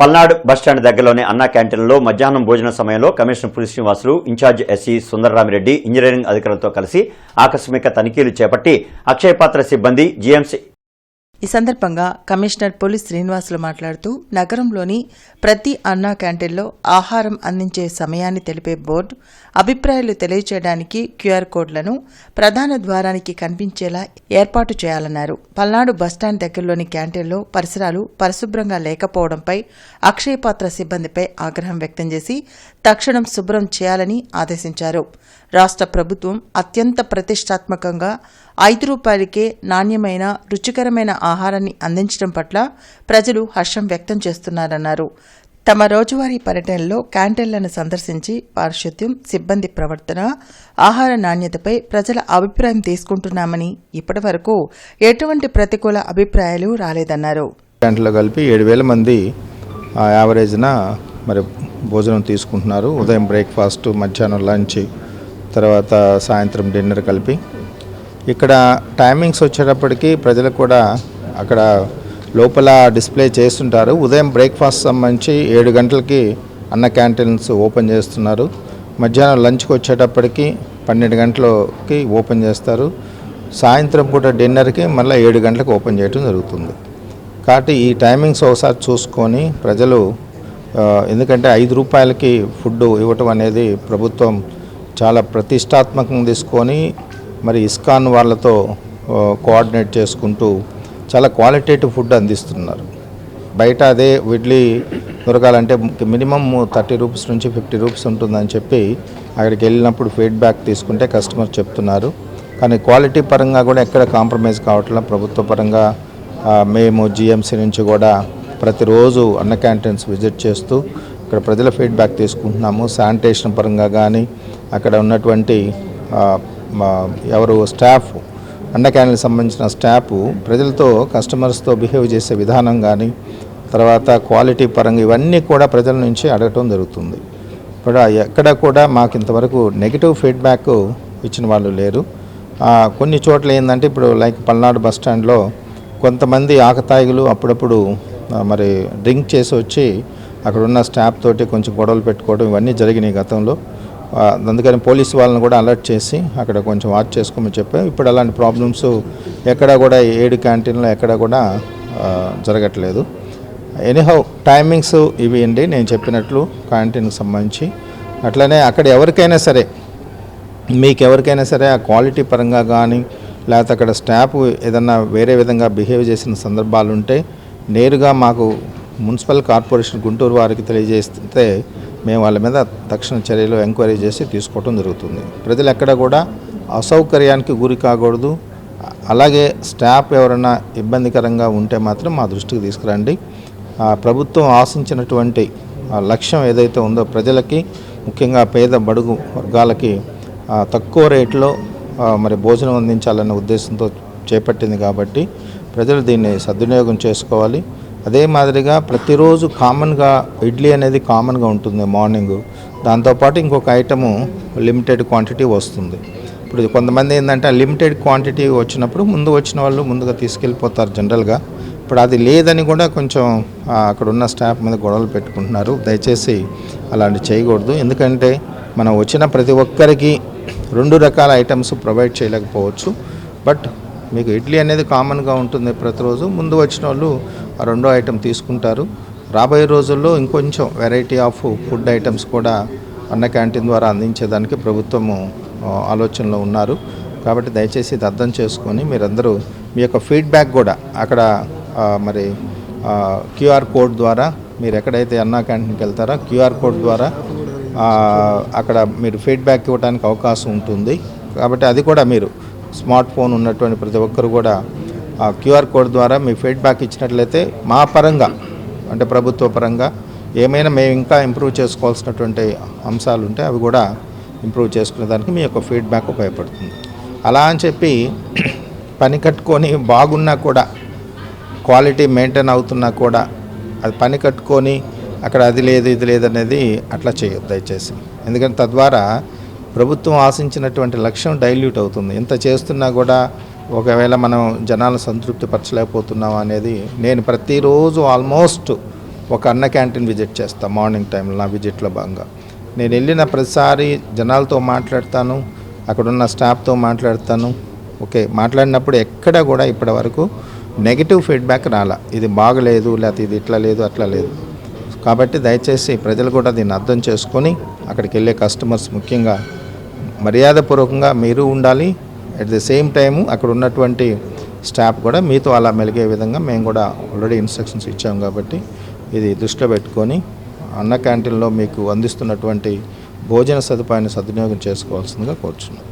Palnadu bus stand దగ్గరలోని అన్నా క్యాంటీన్లో మధ్యాహ్నం భోజన సమయంలో commissioner Puli Srinivasulu incharge SE Sundararamireddy engineering అధికారులతో కలిసి ఆకస్మిక తనిఖీలు చేపట్టి అక్షయపాత్ర సిబ్బంది జీఎంసీ ఈ సందర్భంగా కమిషనర్ పోలీస్ శ్రీనివాసులు మాట్లాడుతూ నగరంలోని ప్రతి అన్నా క్యాంటీన్లో ఆహారం అందించే సమయాన్ని తెలిపే బోర్డు అభిప్రాయాలు తెలియచేయడానికి క్యూఆర్ కోడ్లను ప్రధాన ద్వారానికి కనిపించేలా ఏర్పాటు చేయాలన్నారు. పల్నాడు బస్టాండ్ దగ్గరలోని క్యాంటీన్లో పరిసరాలు పరిశుభ్రంగా లేకపోవడంపై అక్షయపాత్ర సిబ్బందిపై ఆగ్రహం వ్యక్తం చేసి తక్షణం శుభ్రం చేయాలని ఆదేశించారు. రాష్ట్ర ప్రభుత్వం అత్యంత ప్రతిష్టాత్మకంగా ఐదు రూపాయలకే నాణ్యమైన రుచికరమైన ఆహారాన్ని అందించడం పట్ల ప్రజలు హర్షం వ్యక్తం చేస్తున్నారన్నారు. తమ రోజువారీ పర్యటనలో క్యాంటీన్లను సందర్శించి పారిశుద్ధ్యం సిబ్బంది ప్రవర్తన ఆహార నాణ్యతపై ప్రజల అభిప్రాయం తీసుకుంటున్నామని ఇప్పటివరకు ఎటువంటి ప్రతికూల అభిప్రాయాలు రాలేదన్నారు. గంటలు కలిపి ఏడు వేల మంది ఆ, యావరేజ్న మరి భోజనం తీసుకుంటున్నారు. ఉదయం బ్రేక్ఫాస్ట్ మధ్యాహ్నం లంచ్ తర్వాత సాయంత్రం డిన్నర్ కలిపి ఇక్కడ టైమింగ్స్ వచ్చేటప్పటికి ప్రజలు కూడా అక్కడ లోపల డిస్ప్లే చేస్తుంటారు. ఉదయం బ్రేక్ఫాస్ట్ సంబంధించి ఏడు గంటలకి అన్న క్యాంటీన్స్ ఓపెన్ చేస్తున్నారు. మధ్యాహ్నం లంచ్కి వచ్చేటప్పటికి పన్నెండు గంటలకి ఓపెన్ చేస్తారు. సాయంత్రం పూట డిన్నర్కి మళ్ళీ ఏడు గంటలకు ఓపెన్ చేయడం జరుగుతుంది. కాబట్టి ఈ టైమింగ్స్ ఒకసారి చూసుకొని ప్రజలు ఎందుకంటే ఐదు రూపాయలకి ఫుడ్ ఇవ్వటం అనేది ప్రభుత్వం చాలా ప్రతిష్టాత్మకంగా తీసుకొని మరి ఇస్కాన్ వాళ్ళతో కోఆర్డినేట్ చేసుకుంటూ చాలా క్వాలిటేటివ్ ఫుడ్ అందిస్తున్నారు. బయట అదే ఇడ్లీ దొరకాలంటే మినిమం థర్టీ రూపీస్ నుంచి ఫిఫ్టీ రూపీస్ ఉంటుందని చెప్పి అక్కడికి వెళ్ళినప్పుడు ఫీడ్బ్యాక్ తీసుకుంటే కస్టమర్ చెప్తున్నారు. కానీ క్వాలిటీ పరంగా కూడా ఎక్కడ కాంప్రమైజ్ కావట్లేదు ప్రభుత్వ పరంగా మేము జిఎంసీ నుంచి కూడా ప్రతిరోజు అన్న క్యాంటీన్స్ విజిట్ చేస్తూ ఇక్కడ ప్రజల ఫీడ్బ్యాక్ తీసుకుంటున్నాము. శానిటేషన్ పరంగా కానీ అక్కడ ఉన్నటువంటి ఎవరు స్టాఫ్ అన్న సంబంధించిన స్టాఫ్ ప్రజలతో కస్టమర్స్తో బిహేవ్ చేసే విధానం కానీ తర్వాత క్వాలిటీ పరంగా ఇవన్నీ కూడా ప్రజల నుంచి అడగటం జరుగుతుంది. ఇప్పుడు ఎక్కడ కూడా మాకు ఇంతవరకు నెగిటివ్ ఫీడ్బ్యాక్ ఇచ్చిన వాళ్ళు లేరు. కొన్ని చోట్ల ఏంటంటే ఇప్పుడు లైక్ పల్నాడు బస్ స్టాండ్లో కొంతమంది ఆకతాయిగులు అప్పుడప్పుడు మరి డ్రింక్ చేసి వచ్చి అక్కడ ఉన్న స్టాఫ్ తోటి కొంచెం గొడవలు పెట్టుకోవడం ఇవన్నీ జరిగినాయి గతంలో. అందుకని పోలీసు వాళ్ళని కూడా అలర్ట్ చేసి అక్కడ కొంచెం వాచ్ చేసుకోమని చెప్పాం. ఇప్పుడు అలాంటి ప్రాబ్లమ్స్ ఎక్కడ కూడా ఏడు క్యాంటీన్లో ఎక్కడ కూడా జరగట్లేదు. ఎనీహౌ టైమింగ్స్ ఇవి అండి. నేను చెప్పినట్లు క్యాంటీన్కి సంబంధించి. అట్లనే అక్కడ ఎవరికైనా సరే మీకు ఎవరికైనా సరే ఆ క్వాలిటీ పరంగా కానీ లేకపోతే అక్కడ స్టాఫ్ ఏదన్నా వేరే విధంగా బిహేవ్ చేసిన సందర్భాలు ఉంటే నేరుగా మాకు మున్సిపల్ కార్పొరేషన్ గుంటూరు వారికి తెలియజేస్తే మేము వాళ్ళ మీద తక్షణ చర్యలు ఎంక్వైరీ చేసి తీసుకోవడం జరుగుతుంది. ప్రజలు ఎక్కడ కూడా అసౌకర్యానికి గురి కాకూడదు. అలాగే స్టాఫ్ ఎవరైనా ఇబ్బందికరంగా ఉంటే మాత్రం మా దృష్టికి తీసుకురండి. ప్రభుత్వం ఆశించినటువంటి లక్ష్యం ఏదైతే ఉందో ప్రజలకి ముఖ్యంగా పేద బడుగు వర్గాలకి తక్కువ రేట్లో మరి భోజనం అందించాలనే ఉద్దేశంతో చేపట్టింది కాబట్టి ప్రజలు దీన్ని సద్వినియోగం చేసుకోవాలి. అదే మాదిరిగా ప్రతిరోజు కామన్గా ఇడ్లీ అనేది కామన్గా ఉంటుంది మార్నింగ్. దాంతోపాటు ఇంకొక ఐటము లిమిటెడ్ క్వాంటిటీ వస్తుంది. ఇప్పుడు కొంతమంది ఏంటంటే లిమిటెడ్ క్వాంటిటీ వచ్చినప్పుడు ముందు వచ్చిన వాళ్ళు ముందుగా తీసుకెళ్ళిపోతారు జనరల్గా. ఇప్పుడు అది లేదని కూడా కొంచెం అక్కడ ఉన్న స్టాఫ్ మీద గొడవలు పెట్టుకుంటున్నారు. దయచేసి అలాంటి చేయకూడదు. ఎందుకంటే మనం వచ్చిన ప్రతి ఒక్కరికి రెండు రకాల ఐటమ్స్ ప్రొవైడ్ చేయలేకపోవచ్చు. బట్ మీకు ఇడ్లీ అనేది కామన్గా ఉంటుంది ప్రతిరోజు. ముందు వచ్చిన వాళ్ళు రెండో ఐటెం తీసుకుంటారు. రాబోయే రోజుల్లో ఇంకొంచెం వెరైటీ ఆఫ్ ఫుడ్ ఐటమ్స్ కూడా అన్న క్యాంటీన్ ద్వారా అందించేదానికి ప్రభుత్వము ఆలోచనలో ఉన్నారు. కాబట్టి దయచేసి ఇది అర్థం చేసుకొని మీరందరూ మీ యొక్క ఫీడ్బ్యాక్ కూడా అక్కడ మరి క్యూఆర్ కోడ్ ద్వారా మీరు ఎక్కడైతే అన్నా క్యాంటీన్కి వెళ్తారో క్యూఆర్ కోడ్ ద్వారా అక్కడ మీరు ఫీడ్బ్యాక్ ఇవ్వడానికి అవకాశం ఉంటుంది. కాబట్టి అది కూడా మీరు స్మార్ట్ ఫోన్ ఉన్నటువంటి ప్రతి ఒక్కరు కూడా ఆ క్యూఆర్ కోడ్ ద్వారా మీ ఫీడ్బ్యాక్ ఇచ్చినట్లయితే మా పరంగా అంటే ప్రభుత్వ పరంగా ఏమైనా మేము ఇంకా ఇంప్రూవ్ చేసుకోవాల్సినటువంటి అంశాలు ఉంటే అవి కూడా ఇంప్రూవ్ చేసుకునే దానికి మీ యొక్క ఫీడ్బ్యాక్ ఉపయోగపడుతుంది. అలా అని చెప్పి పని కట్టుకొని బాగున్నా కూడా క్వాలిటీ మెయింటైన్ అవుతున్నా కూడా అది పని కట్టుకొని అక్కడ అది లేదు ఇది లేదు అనేది అట్లా చేయొద్దు దయచేసి. ఎందుకంటే తద్వారా ప్రభుత్వం ఆశించినటువంటి లక్ష్యం డైల్యూట్ అవుతుంది. ఎంత చేస్తున్నా కూడా ఒకవేళ మనం జనాలను సంతృప్తి పరచలేకపోతున్నాం అనేది నేను ప్రతిరోజు ఆల్మోస్ట్ ఒక అన్న క్యాంటీన్ విజిట్ చేస్తాను మార్నింగ్ టైంలో నా విజిట్లో భాగంగా. నేను వెళ్ళిన ప్రతిసారి జనాలతో మాట్లాడతాను అక్కడున్న స్టాఫ్తో మాట్లాడతాను. ఓకే మాట్లాడినప్పుడు ఎక్కడ కూడా ఇప్పటి వరకు నెగిటివ్ ఫీడ్బ్యాక్ రాలా. ఇది బాగలేదు లేకపోతే ఇది ఇట్లా లేదు అట్లా లేదు. కాబట్టి దయచేసి ప్రజలు కూడా దీన్ని అర్థం చేసుకొని అక్కడికి వెళ్ళే కస్టమర్స్ ముఖ్యంగా మర్యాదపూర్వకంగా మీరు ఉండాలి అట్ ది సేమ్ టైము అక్కడ ఉన్నటువంటి స్టాఫ్ కూడా మీతో అలా మెలిగే విధంగా మేము కూడా ఆల్రెడీ ఇన్స్ట్రక్షన్స్ ఇచ్చాము కాబట్టి ఇది దృష్టిలో పెట్టుకొని అన్న క్యాంటీన్లో మీకు అందిస్తున్నటువంటి భోజన సదుపాయాన్ని సద్వినియోగం చేసుకోవాల్సిందిగా కోరుచున్నాం.